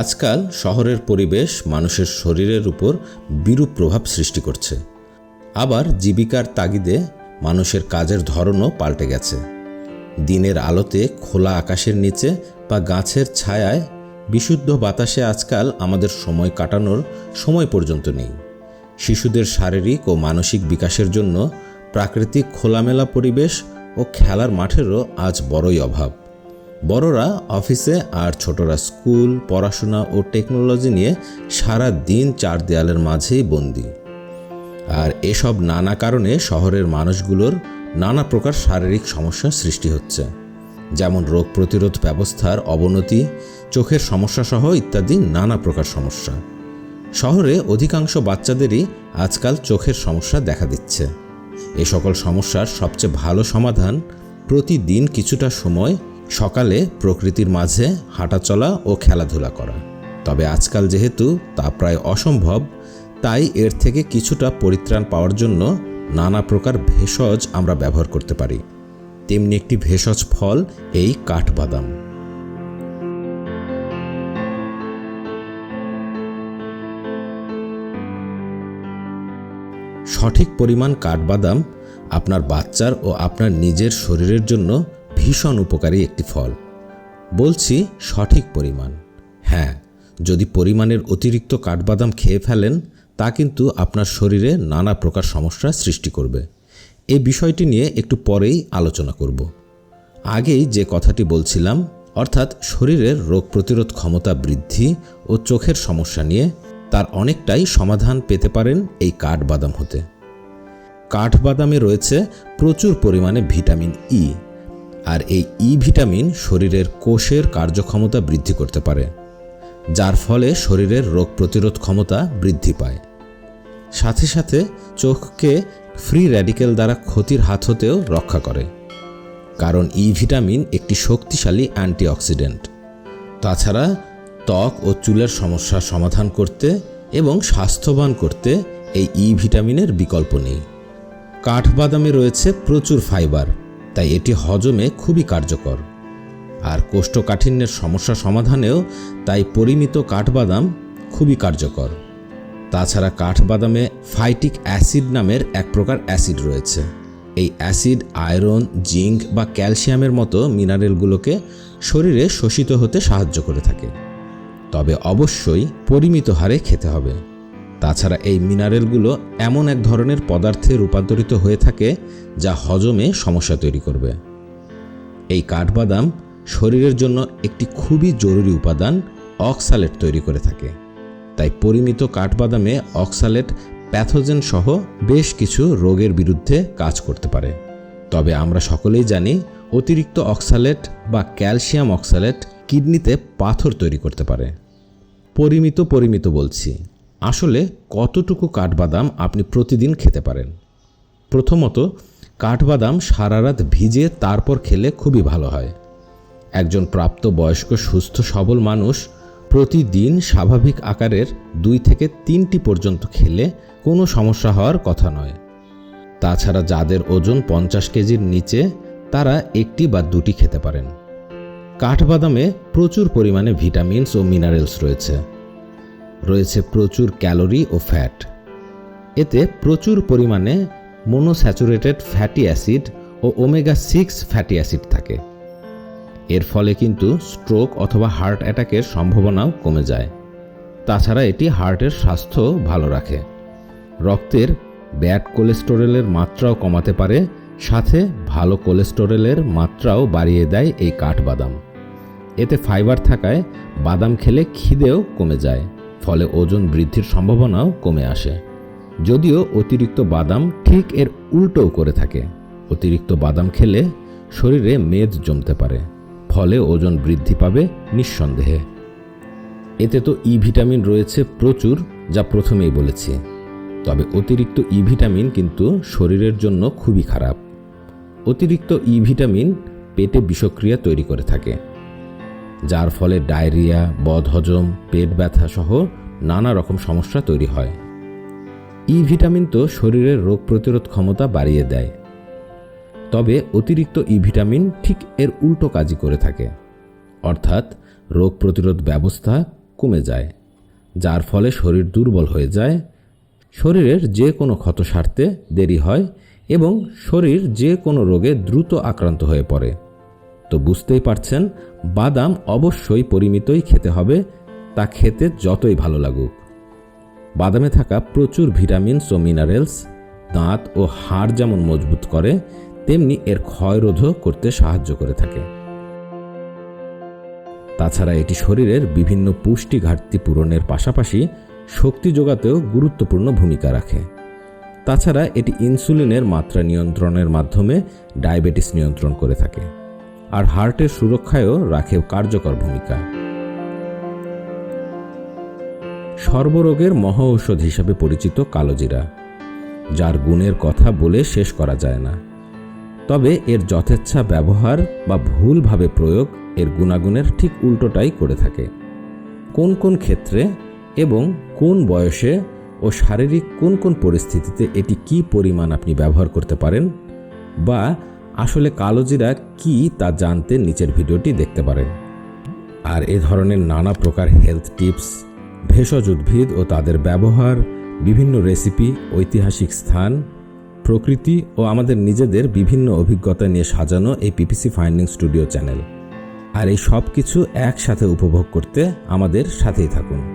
আজকাল শহরের পরিবেশ মানুষের শরীরের উপর বিরূপ প্রভাব সৃষ্টি করছে। আবার জীবিকার তাগিদে মানুষের কাজের ধরনও পাল্টে গেছে। দিনের আলোতে খোলা আকাশের নিচে বা গাছের ছায়ায় বিশুদ্ধ বাতাসে আজকাল আমাদের সময় কাটানোর সময় পর্যন্ত নেই। শিশুদের শারীরিক ও মানসিক বিকাশের জন্য প্রাকৃতিক খোলামেলা পরিবেশ ও খেলার মাঠেরও আজ বড়ই অভাব। বড়রা অফিসে আর ছোটরা স্কুল, পড়াশোনা ও টেকনোলজি নিয়ে সারা দিন চার দেয়ালের মাঝেই বন্দি। আর এসব নানা কারণে শহরের মানুষগুলোর নানা প্রকার শারীরিক সমস্যা সৃষ্টি হচ্ছে। যেমন রোগ প্রতিরোধ ব্যবস্থার অবনতি, চোখের সমস্যা সহ ইত্যাদি নানা প্রকার সমস্যা। শহরে অধিকাংশ বাচ্চাদেরই আজকাল চোখের সমস্যা দেখা দিচ্ছে। এ সকল সমস্যার সবচেয়ে ভালো সমাধান প্রতিদিন কিছুটা সময় সকালে প্রকৃতির মাঝে হাঁটাচলা ও খেলাধুলা করা। তবে আজকাল যেহেতু তা প্রায় অসম্ভব, তাই এর থেকে কিছুটা পরিত্রাণ পাওয়ার জন্য নানা প্রকার ভেষজ আমরা ব্যবহার করতে পারি। তেমনি একটি ভেষজ ফল, এই কাঠবাদাম। সঠিক পরিমাণ কাঠবাদাম আপনার বাচ্চার ও আপনার নিজের শরীরের জন্য ভীষণ উপকারী একটি ফল। বলছি সঠিক পরিমাণ। হ্যাঁ যদি পরিমাণের অতিরিক্ত কাঠবাদাম খেয়ে ফেলেন, তা কিন্তু আপনার শরীরে নানা প্রকার সমস্যা সৃষ্টি করবে। এই বিষয়টি নিয়ে একটু পরেই আলোচনা করব। আগেই যে কথাটি বলছিলাম, অর্থাৎ শরীরের রোগ প্রতিরোধ ক্ষমতা বৃদ্ধি ও চোখের সমস্যা নিয়ে, তার অনেকটাই সমাধান পেতে পারেন এই কাঠবাদাম হতে। কাঠবাদামে রয়েছে প্রচুর পরিমাণে ভিটামিন ই আর এই ই ভিটামিন শরীরের কোষের কার্যক্ষমতা বৃদ্ধি করতে পারে, যার ফলে শরীরের রোগ প্রতিরোধ ক্ষমতা বৃদ্ধি পায়। সাথে সাথে চোখকে ফ্রি র্যাডিক্যাল দ্বারা ক্ষতির হাত হতেও রক্ষা করে, কারণ ই ভিটামিন একটি শক্তিশালী অ্যান্টিঅক্সিডেন্ট। তাছাড়া ত্বক ও চুলের সমস্যার সমাধান করতে এবং স্বাস্থ্যবান করতে এই ই ভিটামিনের বিকল্প নেই। কাঠবাদামে রয়েছে প্রচুর ফাইবার তাই এটি হজমে খুবই কার্যকর। আর কোষ্ঠকাঠিন্যের সমস্যা সমাধানেও তাই পরিমিত কাঠবাদাম খুবই কার্যকর। তাছাড়া কাঠবাদামে ফাইটিক অ্যাসিড নামের এক প্রকার অ্যাসিড রয়েছে। এই অ্যাসিড আয়রন, জিঙ্ক বা ক্যালসিয়ামের মতো মিনারেলগুলোকে শরীরে শোষিত হতে সাহায্য করে থাকে। তবে অবশ্যই পরিমিত হারে খেতে হবে। তাছাড়া এই মিনারেলগুলো এমন এক ধরনের পদার্থে রূপান্তরিত হয়ে থাকে যা হজমে সমস্যা তৈরি করবে। এই কাঠবাদাম শরীরের জন্য একটি খুবই জরুরি উপাদান, অক্সালেট তৈরি করে থাকে। তাই পরিমিত কাঠবাদামে অক্সালেট, প্যাথোজেন সহ বেশ কিছু রোগের বিরুদ্ধে কাজ করতে পারে। তবে আমরা সকলেই জানি অতিরিক্ত অক্সালেট বা ক্যালসিয়াম অক্সালেট কিডনিতে পাথর তৈরি করতে পারে। পরিমিত পরিমিত বলছি। আসলে কতটুকু কাঠবাদাম আপনি প্রতিদিন খেতে পারেন? প্রথমত, কাঠবাদাম সারা রাত ভিজে তারপর খেলে খুবই ভালো হয়। একজন প্রাপ্ত বয়স্ক সুস্থ, সবল মানুষ প্রতিদিন স্বাভাবিক আকারের দুই থেকে তিনটি পর্যন্ত খেলে কোনো সমস্যা হওয়ার কথা নয়। তাছাড়া যাদের ওজন পঞ্চাশ কেজির নিচে, তারা একটি বা দুটি খেতে পারেন। কাঠবাদামে প্রচুর পরিমাণে ভিটামিনস ও মিনারেলস রয়েছে। রয়েছে প্রচুর ক্যালোরি ও ফ্যাট। এতে প্রচুর পরিমাণে মোনোস্যাচুরেটেড ফ্যাটি অ্যাসিড ও ওমেগা সিক্স ফ্যাটি অ্যাসিড থাকে। এর ফলে কিন্তু স্ট্রোক অথবা হার্ট অ্যাটাকের সম্ভাবনাও কমে যায়। তাছাড়া এটি হার্টের স্বাস্থ্য ভালো রাখে। রক্তের ব্যাড কোলেস্টেরলের মাত্রাও কমাতে পারে, সাথে ভালো কোলেস্টেরলের মাত্রাও বাড়িয়ে দেয় এই কাঠবাদাম। এতে ফাইবার থাকায় বাদাম খেলে খিদেও কমে যায়। ফলে ওজন বৃদ্ধির সম্ভাবনাও কমে আসে। যদিও অতিরিক্ত বাদাম ঠিক এর উল্টোও করে থাকে। অতিরিক্ত বাদাম খেলে শরীরে মেদ জমতে পারে, ফলে ওজন বৃদ্ধি পাবে নিঃসন্দেহে। এতে তো ই ভিটামিন রয়েছে প্রচুর, যা প্রথমেই বলেছি। তবে অতিরিক্ত ই ভিটামিন কিন্তু শরীরের জন্য খুবই খারাপ। অতিরিক্ত ই ভিটামিন পেটে বিষক্রিয়া তৈরি করে থাকে। যার ফলে ডায়রিয়া, বদহজম, পেট ব্যথা সহ নানা রকম সমস্যা তৈরি হয়। ই ভিটামিন তো শরীরের রোগ প্রতিরোধ ক্ষমতা বাড়িয়ে দেয়। তবে অতিরিক্ত ই ভিটামিন ঠিক এর উল্টো কাজই করে থাকে। অর্থাৎ রোগ প্রতিরোধ ব্যবস্থা কমে যায়, যার ফলে শরীর দুর্বল হয়ে যায়, শরীরের যে কোনো ক্ষত সারতে দেরি হয় এবং শরীর যে কোনো রোগে দ্রুত আক্রান্ত হয়ে পড়ে। তো বুঝতেই পারছেন, বাদাম অবশ্যই পরিমিতই খেতে হবে, তা খেতে যতই ভালো লাগুক। বাদামে থাকা প্রচুর ভিটামিনস ও মিনারেলস, দাঁত ও হাড় যেমন মজবুত করে, তেমনি এর ক্ষয়রোধও করতে সাহায্য করে থাকে। তাছাড়া এটি শরীরের বিভিন্ন পুষ্টি ঘাটতি পূরণের পাশাপাশি শক্তি যোগাতেও গুরুত্বপূর্ণ ভূমিকা রাখে। তাছাড়া এটি ইনসুলিনের মাত্রা নিয়ন্ত্রণের মাধ্যমে ডায়াবেটিস নিয়ন্ত্রণ করে থাকে। আর হার্টের সুরক্ষায়ও রাখে কার্যকর ভূমিকা। সর্বরোগের মহা ঔষধ হিসাবে পরিচিত কালোজিরা, যার গুণের কথা বলে শেষ করা যায় না। তবে এর যথেচ্ছা ব্যবহার বা ভুলভাবে প্রয়োগ এর গুণাগুণের ঠিক উল্টোটাই করে থাকে। কোন কোন ক্ষেত্রে এবং কোন বয়সে ও শারীরিক কোন কোন পরিস্থিতিতে এটি কি পরিমাণ আপনি ব্যবহার করতে পারেন বা আসলে কালোজিরা কি তা জানতে নিচের ভিডিওটি দেখতে পারেন। আর এ ধরনের নানা প্রকার হেলথ টিপস ভেষজ উদ্ভিদ ও তাদের ব্যবহার, বিভিন্ন রেসিপি ঐতিহাসিক স্থান, প্রকৃতি ও আমাদের নিজেদের বিভিন্ন অভিজ্ঞতা নিয়ে সাজানো এই পিপিসি ফাইন্ডিং স্টুডিও চ্যানেল আর এই সব কিছু একসাথে উপভোগ করতে আমাদের সাথেই থাকুন।